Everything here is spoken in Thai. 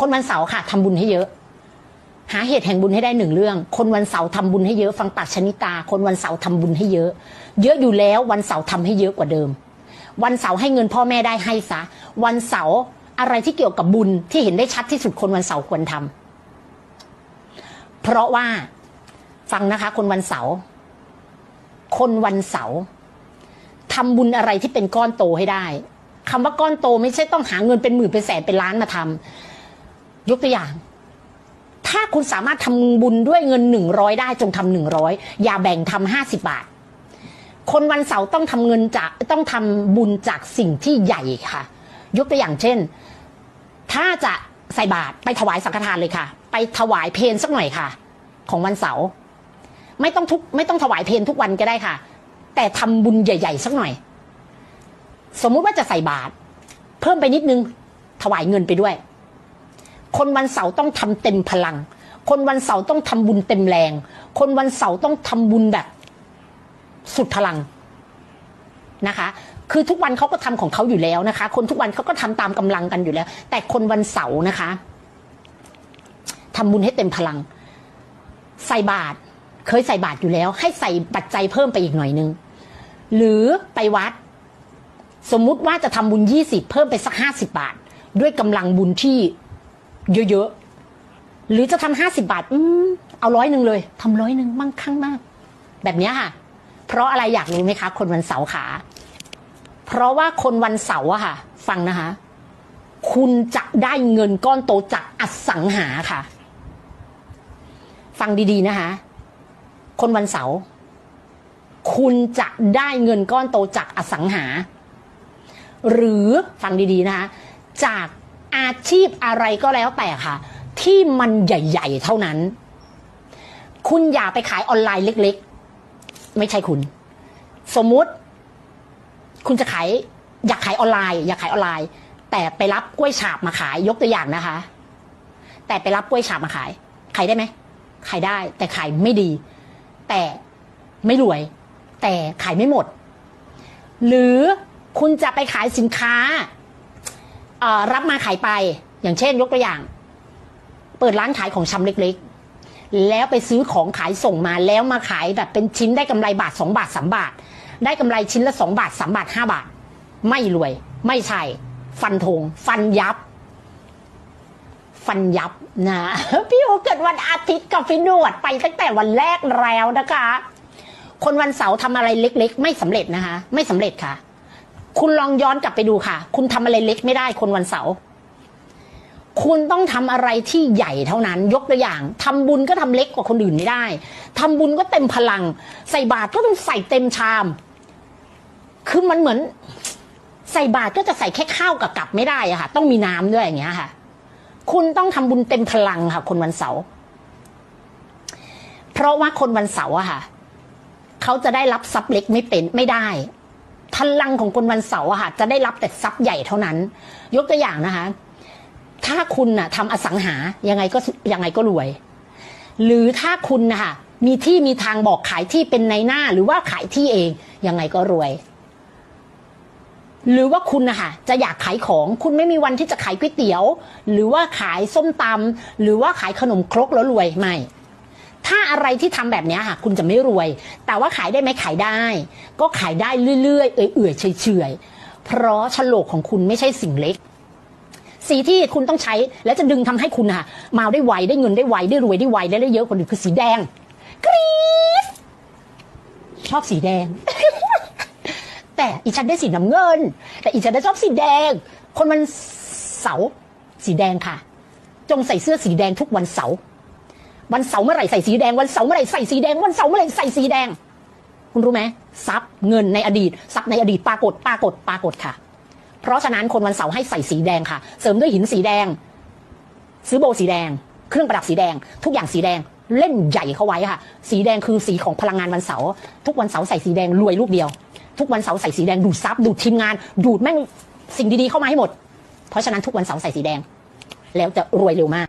คนวันเสาร์ค่ะทำบุญให้เยอะ หาเหตุแห่งบุญให้ได้หนึ่งเรื่อง คนวันเสาร์ทำบุญให้เยอะฟังปากชนิตา คนวันเสาร์ทำบุญให้เยอะ เยอะอยู่แล้ววันเสาร์ทำให้เยอะกว่าเดิม วันเสาร์ให้เงินพ่อแม่ได้ให้ซะ วันเสาร์อะไรที่เกี่ยวกับบุญที่เห็นได้ชัดที่สุดคนวันเสาร์ควรทำเพราะว่าฟังนะคะ คนวันเสาร์คนวันเสาร์ทำบุญอะไรที่เป็นก้อนโตให้ได้คำว่าก้อนโตไม่ใช่ต้องหาเงินเป็นหมื่นเป็นแสนเป็นล้านมาทำ ยกตัวอย่าง ถ้าคุณสามารถทำบุญด้วยเงินหนึ่งร้อยได้จงทำหนึ่งร้อยอย่าแบ่งทำห้าสิบบาท คนวันเสาร์ต้องทำเงินจากต้องทำบุญจากสิ่งที่ใหญ่ค่ะ ยกตัวอย่างเช่น ถ้าจะใส่บาตรไปถวายสังฆทานเลยค่ะ ไปถวายเพลสักหน่อยค่ะ ของวันเสาร์ไม่ต้องทุกไม่ต้องถวายเพลทุกวันก็ได้ค่ะ แต่ทำบุญใหญ่ ๆ สักหน่อย สมมุติว่าจะใส่บาตรเพิ่มไปนิดนึงถวายเงินไปด้วย คนวันเสาร์ต้องทำเต็มพลัง คนวันเสาร์ต้องทำบุญเต็มแรง คนวันเสาร์ต้องทำบุญแบบ สุดพลังนะคะ คือทุกวันเขาก็ทำของเขาอยู่แล้วนะคะ คนทุกวันเขาก็ทำตามกำลังกันอยู่แล้ว แต่คนวันเสาร์นะคะทำบุญให้เต็มพลัง ใส่บาตรเคยใส่บาตรอยู่แล้ว ให้ใส่ปัจจัยเพิ่มไปอีกหน่อยนึง หรือไปวัด สมมุติว่าจะทำบุญยี่สิบเพิ่มไปสักห้าสิบาท ด้วยกำลังบุญที่ เยอะๆ หรือจะทำห้าสิบาท อืมเอาร้อยหนึ่งเลยทำร้อยหนึ่งมั่งคั่งมาก แบบนี้ค่ะ เพราะอะไรอยากรู้ไหมคะ คนวันเสาร์ขาเพราะว่าคนวันเสาร์อะค่ะ ฟังนะคะ คุณจะได้เงินก้อนโตจากอสังหาค่ะ ฟังดีๆนะคะ คนวันเสาร์คุณจะได้เงินก้อนโตจากอสังหา หรือฟังดีๆนะคะจาก อาชีพอะไรก็แล้วแต่ค่ะ ที่มันใหญ่ ๆ เท่านั้น คุณอย่าไปขายออนไลน์เล็ก ๆ ไม่ใช่คุณ สมมุติ คุณจะขายอยากขายออนไลน์ อยากขายออนไลน์ แต่ไปรับกล้วยฉาบมาขายยกตัวอย่างนะคะ แต่ไปรับกล้วยฉาบมาขาย ขายได้ไหมขายได้ แต่ขายไม่ดี แต่ไม่รวย แต่ขายไม่หมด หรือคุณจะไปขายสินค้า รับมาขายไป อย่างเช่น ยกตัวอย่าง เปิดร้านขายของชำเล็กๆ แล้วไปซื้อของขายส่งมาแล้วมาขายแบบเป็นชิ้นได้กำไรบาทสองบาทสามบาท ได้กำไรชิ้นละสองบาทสามบาทห้าบาท ไม่รวย ไม่ใช่ ฟันธงฟันยับ ฟันยับนะพี่โอเกิดวันอาทิตย์กับฟินวดไปตั้งแต่วันแรกแล้วนะคะ คนวันเสาร์ทำอะไรเล็ก ๆ ไม่สำเร็จนะคะ ไม่สำเร็จค่ะ คุณลองย้อนกลับไปดูค่ะ คุณทำอะไรเล็กไม่ได้คนวันเสาร์คุณต้องทำอะไรที่ใหญ่เท่านั้น ยกตัวอย่างทำบุญก็ทำเล็กกว่าคนอื่นไม่ได้ทำบุญก็เต็มพลัง ใส่บาตรก็ต้องใส่เต็มชาม คือมันเหมือน ใส่บาตรก็จะใส่แค่ข้าวกับกับไม่ได้อะค่ะ ต้องมีน้ำด้วยอย่างเงี้ยค่ะ คุณต้องทำบุญเต็มพลังค่ะ คนวันเสาร์เพราะว่าคนวันเสาร์อะค่ะ เขาจะได้รับทรัพย์เล็กไม่เป็นไม่ได้ พลังของคนวันเสาร์อะค่ะจะได้รับแต่ทรัพย์ใหญ่เท่านั้น ยกตัวอย่างนะคะ ถ้าคุณน่ะทำอสังหายังไงก็ยังไงก็รวย หรือถ้าคุณนะคะมีที่มีทางบอกขายที่เป็นในหน้าหรือว่าขายที่เองยังไงก็รวย หรือว่าคุณนะคะจะอยากขายของคุณไม่มีวันที่จะขายก๋วยเตี๋ยว หรือว่าขายส้มตำหรือว่าขายขนมครกแล้วรวยไม่ ถ้าอะไรที่ทำแบบนี้ค่ะ คุณจะไม่รวย แต่ว่าขายได้ไหมขายได้ ก็ขายได้เรื่อยๆ เอื่อยๆเฉยๆ เพราะฉลกของคุณไม่ใช่สิ่งเล็ก สีที่คุณต้องใช้และจะดึงทำให้คุณค่ะ มาได้ไวได้เงินได้ไวได้รวยได้ไวและได้เยอะกว่าอื่นคือสีแดงกรี๊ดชอบสีแดง แต่อีฉันได้สีน้ำเงิน แต่อีฉันได้ชอบสีแดง คนวันเสาร์สีแดงค่ะ จงใส่เสื้อสีแดงทุกวันเสาร์ วันเสาร์เมื่อไหร่ใส่สีแดงวันเสาร์เมื่อไหร่ใส่สีแดงวันเสาร์เมื่อไหร่ใส่สีแดง คุณรู้ไหมทรัพย์เงินในอดีตทรัพย์ในอดีตปรากฏปรากฏปรากฏค่ะ เพราะฉะนั้นคนวันเสาร์ให้ใส่สีแดงค่ะ เสริมด้วยหินสีแดง ซื้อโบสีแดง เครื่องประดับสีแดง ทุกอย่างสีแดงเล่นใหญ่เข้าไว้ค่ะ สีแดงคือสีของพลังงานวันเสาร์ทุกวันเสาร์ใส่สีแดงรวยลูกเดียว ทุกวันเสาร์ใส่สีแดงดูดซับดูดทีมงาน ดูดแม่งสิ่งดีๆเข้ามาให้หมด เพราะฉะนั้นทุกวันเสาร์ใส่สีแดง แล้วจะรวยเร็วมาก